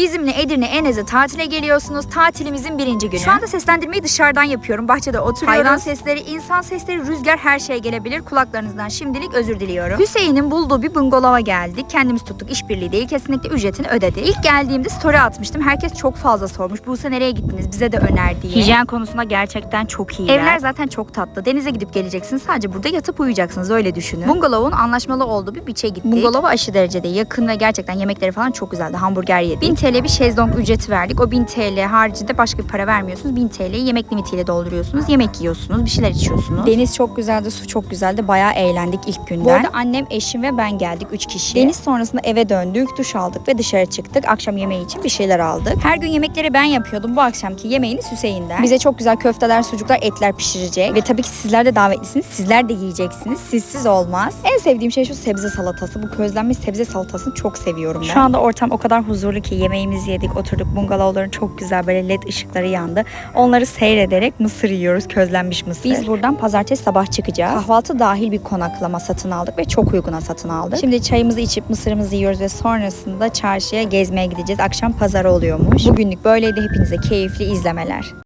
Bizimle Edirne Enez'e tatile geliyorsunuz. Tatilimizin birinci günü. Şu anda seslendirmeyi dışarıdan yapıyorum. Bahçede oturuyoruz. Hayvan sesleri, insan sesleri, rüzgar her şey gelebilir. Kulaklarınızdan şimdilik özür diliyorum. Hüseyin'in bulduğu bir bungalova geldik. Kendimiz tuttuk. işbirliği değil. Kesinlikle ücretini ödedik. İlk geldiğimde story atmıştım. Herkes çok fazla sormuş. Buse nereye gittiniz? Bize de öner diye. Hijyen konusunda gerçekten çok iyi. Evler zaten çok tatlı. Denize gidip geleceksiniz. Sadece burada yatıp uyuyacaksınız. Öyle düşünün. Bungalovun anlaşmalı olduğu bir biçe gittik. Bungalova aşı derecede yakın ve gerçekten yemekleri falan çok güzeldi. Hamburger yedik. 1000 TL bir şezlong ücreti verdik. O 1000 TL haricinde başka bir para vermiyorsunuz. 1000 TL'yi yemek limitiyle dolduruyorsunuz. Yemek yiyorsunuz. Bir şeyler içiyorsunuz. Deniz çok güzeldi. Su çok güzeldi. Bayağı eğlendik ilk günden. Bu arada annem, eşim ve ben geldik. 3 kişi. Deniz sonrasında eve döndük. Duş aldık ve dışarı çıktık. Akşam yemeği için bir şeyler aldık. Her gün yemekleri ben yapıyordum. Bu akşamki yemeğiniz Hüseyin'den. Bize çok güzel köfteler, sucuklar, etler pişirecek. Ve tabii ki sizler de davetlisiniz. Sizler de yiyeceksiniz. Sizsiz olmaz. En sevdiğim şey şu sebze salatası. Bu közlenmiş sebze salatasını çok seviyorum ben. Şu anda ortam o kadar huzurlu ki yemeğimizi yedik, oturduk. Bungalovların çok güzel böyle led ışıkları yandı. Onları seyrederek mısır yiyoruz, közlenmiş mısır. Biz buradan pazartesi sabah çıkacağız. Kahvaltı dahil bir konaklama satın aldık ve çok uyguna satın aldık. Şimdi çayımızı içip mısırımızı yiyoruz ve sonrasında çarşıya gezmeye gideceğiz. Akşam pazarı oluyormuş. Bugünlük böyleydi. Hepinize keyifli izlemeler.